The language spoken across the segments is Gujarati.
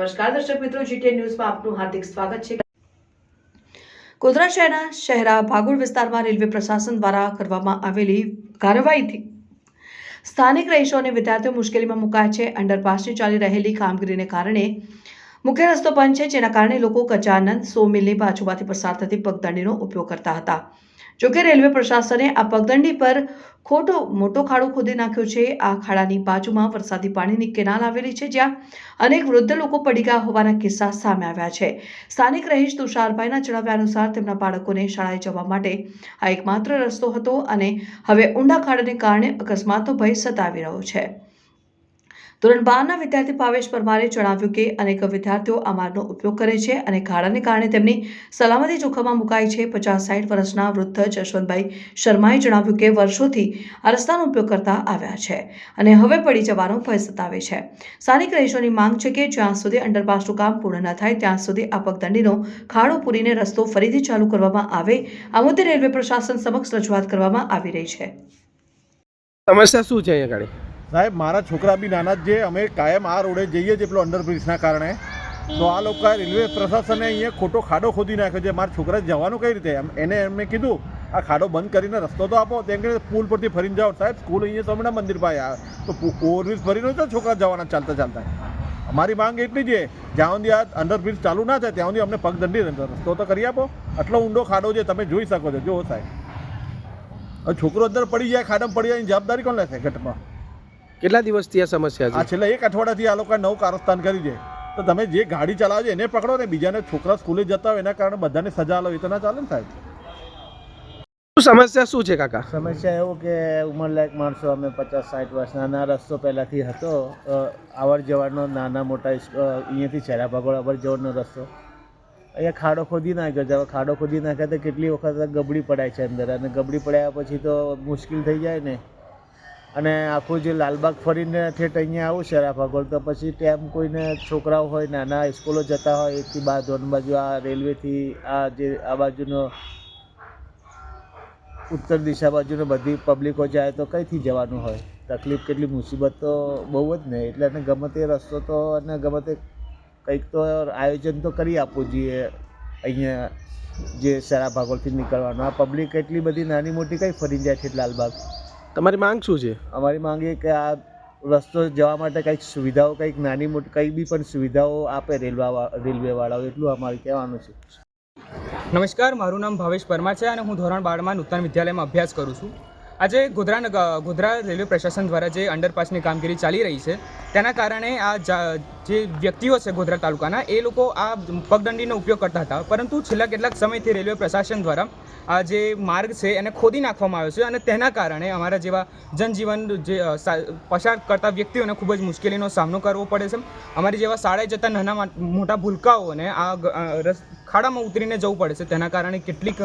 નમસ્કાર. દર્શક મિત્રો જીટીએ ન્યૂઝમાં આપનું હાર્દિક સ્વાગત છે. ગોધરા શહેરના શહેરા ભાગોળ વિસ્તારમાં રેલવે પ્રશાસન દ્વારા કરવામાં આવેલી કાર્યવાહીથી સ્થાનિક રહીશો અને વિદ્યાર્થીઓ મુશ્કેલીમાં મુકાયા છે. અંડરપાસની ચાલી રહેલી કામગીરીને કારણે મુખ્ય રસ્તો બંધ છે, જેના કારણે લોકો ગજાનંદ સો મિલની બાજુમાંથી પસાર થતી પગદંડીનો ઉપયોગ કરતા હતા. જોકે રેલવે પ્રશાસને આ પગદંડી પર ખોટો, મોટો ખાડો ખોદી નાખ્યો છે. આ ખાડાની બાજુમાં વરસાદી પાણીની કેનાલ આવેલી છે, જ્યાં અનેક વૃદ્ધ લોકો પડી ગયા હોવાના કિસ્સા સામે આવ્યા છે. સ્થાનિક રહીશ તુષારભાઈના જણાવ્યા અનુસાર તેમના બાળકોને શાળાએ જવા માટે આ એકમાત્ર રસ્તો હતો અને હવે ઊંડા ખાડાને કારણે અકસ્માતનો ભય સતાવી રહ્યો છે. ધોરણ બારના વિદ્યાર્થી ભાવેશ પરમારે જણાવ્યું કે અનેક વિદ્યાર્થીઓ આ માર્ગનો ઉપયોગ કરે છે અને ખાડાને કારણે તેમની સલામતી જોખમમાં મુકાઈ છે. પચાસ સાઠ વર્ષના વૃદ્ધ જશવંતભાઈ શર્માએ જણાવ્યું કે વર્ષોથી આ રસ્તાનો ઉપયોગ કરતા આવ્યા છે અને હવે પડી જવાનો ભય સતાવે છે. સ્થાનિક રહીશોની માંગ છે કે જ્યાં સુધી અંડરપાસનું કામ પૂર્ણ ન થાય, ત્યાં સુધી આ પગદંડીનો ખાડો પૂરીને રસ્તો ફરીથી ચાલુ કરવામાં આવે, આ મુદ્દે રેલવે પ્રશાસન સમક્ષ રજૂઆત કરવામાં આવી રહી છે. સમસ્યા શું છે અહીંયા ગાડી સાહેબ, મારા છોકરા બી નાના જ અમે કાયમ આ રોડે જઈએ છીએ પેલો અંડરબ્રિજના કારણે. તો આ લોકો રેલવે પ્રશાસને અહીંયા ખોટો ખાડો ખોદી નાખ્યો છે. મારા છોકરા જવાનું કઈ રીતે? એને એમને કીધું, આ ખાડો બંધ કરીને રસ્તો તો આપો. તેમ કરીને પુલ પરથી ફરીને જાઓ. સાહેબ, સ્કૂલ અહીંયા તો હમણાં મંદિર પાસે આવે. તો ઓવરબ્રિજ ફરીને તો છોકરા જવાના ચાલતા ચાલતા. અમારી માંગ એટલી છે. જ્યાં સુધી આ અંડરબ્રિજ ચાલુ ના થાય, ત્યાં સુધી અમને પગદંડી રસ્તો તો કરી આપો. આટલો ઊંડો ખાડો છે, તમે જોઈ શકો છો. જો સાહેબ. છોકરો અંદર પડી જાય, ખાડામાં પડી જાય, એની જવાબદારી કોણ લેશે ઘટમાં કેટલા દિવસથી આ સમસ્યા આ છેલ્લા એક અઠવાડિયાથી આ લોકોએ નવું કારસ્તાન કરી છે. તો તમે જે ગાડી ચલાવો છો એને પકડો ને બીજાને છોકરા સ્કૂલે જતા હોય એના કારણે બધાને સજા લો એ તો ના ચાલે ને સાહેબ? શું સમસ્યા શું છે કાકા? સમસ્યા એવું કે ઉંમરલાયક માણસો અમે પચાસ સાઠ વર્ષના ના રસ્તો પહેલાંથી હતો. અ, અવર જવરનો નાના મોટા અહીંયાથી છેરા ભગોળ અવર જવાનો રસ્તો. અહીંયા ખાડો ખોદી નાખ્યો છે. ખાડો ખોદી નાખ્યા તો કેટલી વખત ગબડી પડાય છે અંદર. અને ગબડી પડાયા પછી તો મુશ્કેલ થઈ જાય ને. અને આખું જે લાલબાગ ફરીને ઠેઠ અહીંયા આવું શેરા ભગોળ તો પછી ટેમ કોઈને છોકરાઓ હોય, નાના સ્કૂલો જતા હોય એકથી બાર ધોરણ બાજુ આ રેલવેથી આ જે આ બાજુનો ઉત્તર દિશા બાજુને બધી પબ્લિકો જાય તો કઈથી જવાનું હોય? તકલીફ કેટલી, મુસીબત તો બહુ જ ને. એટલે એને ગમે તે રસ્તો તો અને ગમે તે કંઈક તો આયોજન તો કરી આપવું જોઈએ અહીંયા જે સારા ભાગોળથી નીકળવાનું. આ પબ્લિક એટલી બધી નાની મોટી કંઈ ફરી જાય છે લાલબાગ? તમારી માંગ શું છે? અમારી માંગ એ કે આ રસ્તો જવા માટે કંઈક સુવિધાઓ કંઈક નાની મોટી કંઈ બી પણ સુવિધાઓ આપે રેલવા રેલવેવાળાઓ એટલું અમારે કહેવાનું છે. નમસ્કાર મારું નામ ભાવેશ પરમાર છે અને હું ધોરણ બારમાં નૂતન વિદ્યાલયમાં અભ્યાસ કરું છું. આજે ગોધરા ગોધરા રેલવે પ્રશાસન દ્વારા જે અંડરપાસની કામગીરી ચાલી રહી છે, તેના કારણે આ જા- વ્યક્તિઓ છે ગોધરા તાલુકાના, એ લોકો આ પગદંડીનો ઉપયોગ કરતા હતા. પરંતુ છેલ્લા કેટલાક સમયથી રેલવે પ્રશાસન દ્વારા આ જે માર્ગ છે, એને ખોદી નાખવામાં આવ્યો છે અને તેના કારણે અમારા જેવા જનજીવન જે પસાર કરતા વ્યક્તિઓને ખૂબ જ મુશ્કેલીનો સામનો કરવો પડે છે. અમારી જેવા શાળાએ જતા નાના મોટા ભૂલકાઓને આ ખાડામાં ઉતરીને જવું પડે છે. તેના કારણે કેટલીક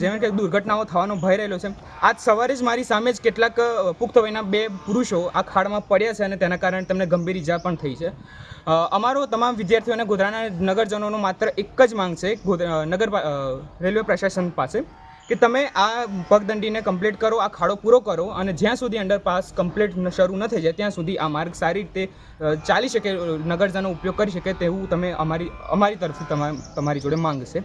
જેમ કે દુર્ઘટનાઓ થવાનો ભય રહેલો છે. આજ સવારે જ મારી સામે જ કેટલાક પુખ્ત વયના બે પુરુષો આ ખાડામાં પડ્યા છે અને તેના કારણે તેમને ગંભીર ઈજા પણ થઈ છે. અમારો તમામ વિદ્યાર્થીઓને ગોધરાના નગરજનોનો માત્ર એક જ માંગ છે. નગર રેલવે પ્રશાસન પાસે. કે તમે આ પગદંડીને કમ્પ્લીટ કરો, આ ખાડો પૂરો કરો અને જ્યાં સુધી અંડરપાસ કમ્પ્લીટ શરૂ ન થઈ જાય, ત્યાં સુધી આ માર્ગ સારી રીતે ચાલી શકે નગરજનો ઉપયોગ કરી શકે તેવું તમે અમારી અમારી તરફથી તમા- તમારી જોડે માંગ છે